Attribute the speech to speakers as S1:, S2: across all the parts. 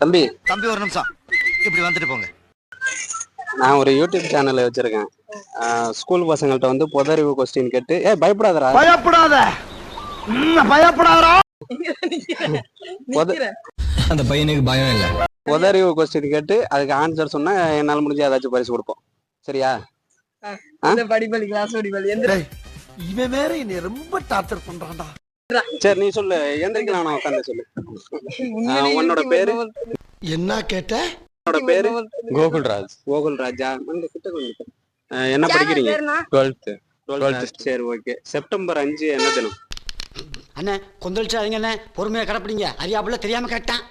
S1: தம்பி.
S2: தம்பி ஒரு நிமிஷம். இப்படி வந்துட்டு போங்க.
S1: நான் ஒரு யூடியூப் சேனல் வச்சிருக்கேன். ஸ்கூல் பசங்கள்ட்ட வந்து பொதறிவு கொஸ்டின் கேட்டு ஏ பயப்படாதடா.
S2: பயப்படாத. பயப்படாதா
S1: பொத
S3: அந்த பையனுக்கு பயம் இல்ல.
S1: பொதறிவு கொஸ்டின் கேட்டு அதுக்கு ஆன்சர் சொன்னா என்னால முடிஞ்ச ஏதாச்சும் பரிசு கொடுப்போம். சரியா?
S4: படிப்பலி கிளாஸ் படிப்பலி
S2: இவன் வேற என்னை ரொம்ப டார்ச்சர் பண்றான்டா.
S1: சரி நீ சொல்லு. எந்திரிக்கலாம் நான் உட்காந்து சொல்லு. உன்னோட பேரு?
S2: என்ன கேட்ட?
S1: உன்னோட பேரு?
S5: கோகுல்ராஜ்
S1: கோகுல் ராஜா. இந்த கிட்ட கொஞ்சம் ஆஹ் என்ன படிக்கிறீங்க?
S5: Twelfth
S1: twelfth. சரி ஓகே. செப்டம்பர் அஞ்சு என்ன தினம்?
S6: அண்ணே கொந்தளிச்சாதீங்க அண்ணே. பொறுமையா கிடப்பிடிங்க. அறியாப்புல தெரியாம கேட்டேன்.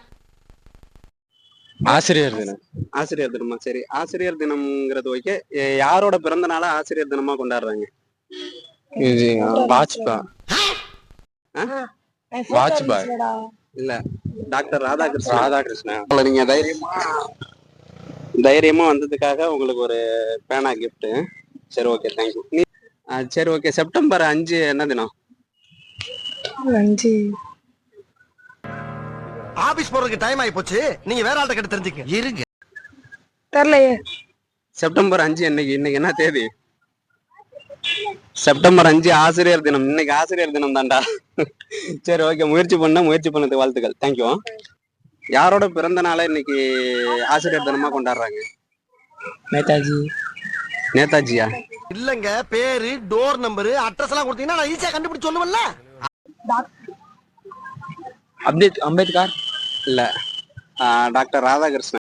S5: ஆசிரியர் தினம்.
S1: ஆசிரியர் தினமா? சரி ஆசிரியர் தினம்ங்கிறது ஓகே. யாரோட பிறந்த நாள ஆசிரியர் தினமா கொண்டாடுறாங்க?
S5: இது வாஜ்பா வாஜ்பாய்
S1: இல்ல டாக்டர் ராதாகிருஷ்ணன்.
S5: ராதாகிருஷ்ணன்.
S1: உங்களை நீங்க தைரியமா தைரியமா வந்ததுக்காக உங்களுக்கு ஒரு பேனா gift. சரி ஓகே தேங்க்யூ சரி ஓகே செப்டம்பர் அஞ்சு என்ன தினம்?
S4: அஞ்சு.
S2: ஆபீஸ் போறதுக்கு டைம் ஆகி போச்சு நீங்க வேற ஆள்கிட்ட கிட்ட தெரிஞ்சுக்க. இருங்க.
S4: தெரியலையே.
S1: செப்டம்பர் அஞ்சு இன்னைக்கு இன்னைக்கு என்ன தேதி? செப்டம்பர் அஞ்சு ஆசிரியர் தினம். இன்னைக்கு ஆசிரியர் தினம் தான்டா. சரி ஓகே முயற்சி பண்ண முயற்சி பண்ணதுக்கு வாழ்த்துக்கள். தேங்க்யூ யாரோட பிறந்த நாளை இன்னைக்கு ஆசிரியர் தினமா கொண்டாடுறாங்க?
S5: நேதாஜி.
S1: நேதாஜியா?
S2: இல்லங்க பேரு டோர் நம்பர் அட்ரஸ் எல்லாம் கொடுத்தீங்கன்னா நான் ஈஸியா கண்டுபிடிச்சு சொல்லுவேன்ல.
S5: அம்பேத் அம்பேத்கர்.
S1: இல்ல. டாக்டர் ராதாகிருஷ்ணன்.